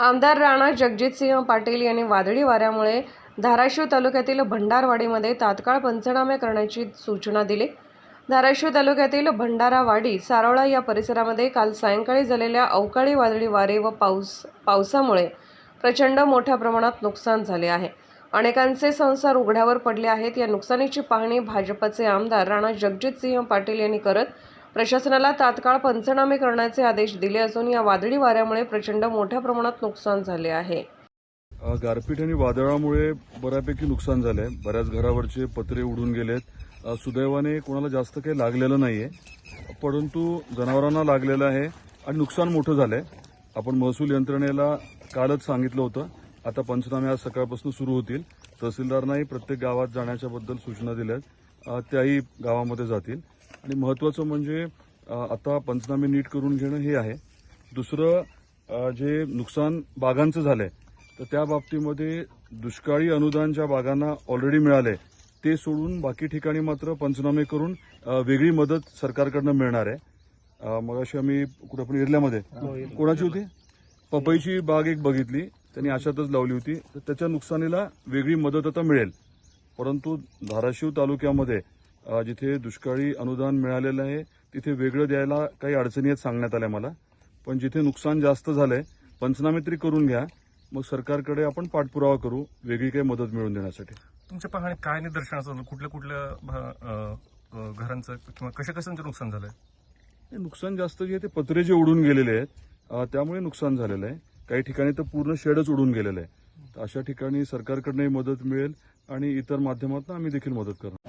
आमदार राणा जगजितसिंह पाटील यांनी वादळी वाऱ्यामुळे धाराशिव तालुक्यातील भंडारवाडीमध्ये तात्काळ पंचनामे करण्याची सूचना दिली. धाराशिव तालुक्यातील भंडारावाडी सारोळा या परिसरामध्ये काल सायंकाळी झालेल्या अवकाळी वादळी वारे व पाऊस पावसामुळे प्रचंड मोठ्या प्रमाणात नुकसान झाले आहे. अनेकांचे संसार उघड्यावर पडले आहेत. या नुकसानीची पाहणी भाजपचे आमदार राणा जगजितसिंह पाटील यांनी करत प्रशासनाला तात्काळ पंचनामे करण्याचे आदेश दिले असून या वादळी वाऱ्यामुळे प्रचंड मोठ्या प्रमाणात नुकसान झाले आहे. गारपीट आणि वादळामुळे बऱ्यापैकी नुकसान झालंय. बऱ्याच घरावरचे पत्रे उडून गेलेत. सुदैवाने कोणाला जास्त काही लागलेलं नाहीये. परंतु जनावरांना लागलेलं आहे आणि नुकसान मोठं झालंय. आपण महसूल यंत्रणेला कालच सांगितलं होतं. आता पंचनामे आज सकाळपासून सुरू होतील. तहसीलदारांनाही प्रत्येक गावात जाण्याच्याबद्दल सूचना दिल्यात. त्याही गावामध्ये जातील. आणि महत्वाचं म्हणजे आता पंचनामे नीट करून घेणं हे आहे. दुसरं जे नुकसान बागांचं झालंय तर त्या बाबतीमध्ये दुष्काळी अनुदान ज्या बागांना ऑलरेडी मिळाले ते सोडून बाकी ठिकाणी मात्र पंचनामे करून वेगळी मदत सरकारकडनं मिळणार आहे. अ, मगाशी आम्ही कुठं आपण इरल्यामध्ये कोणाची होती? पपईची बाग एक बघितली त्यांनी अशातच लावली होती. तर त्याच्या नुकसानीला वेगळी मदत आता मिळेल. परंतु धाराशिव तालुक्यामध्ये जिथे दुष्काळी अनुदान मिळालेलं आहे तिथे वेगळं द्यायला काही अडचणी आहेत सांगण्यात आल्या मला. पण जिथे नुकसान जास्त झालंय पंचनामे तरी करून घ्या. मग सरकारकडे आपण पाठपुरावा करू वेगळी काही मदत मिळवून देण्यासाठी. तुमच्या पाहणी काय निदर्शनास आलं? कुठल्या कुठल्या घरांचं किंवा कशा कशांचं नुकसान झालंय? नुकसान जास्त जे आहे ते पत्रे जे उडून गेलेले आहेत त्यामुळे नुकसान झालेलं आहे. काही ठिकाणी तर पूर्ण शेडच उडून गेलेलं आहे. तर अशा ठिकाणी सरकारकडनंही मदत मिळेल आणि इतर माध्यमातून आम्ही देखील मदत करणार.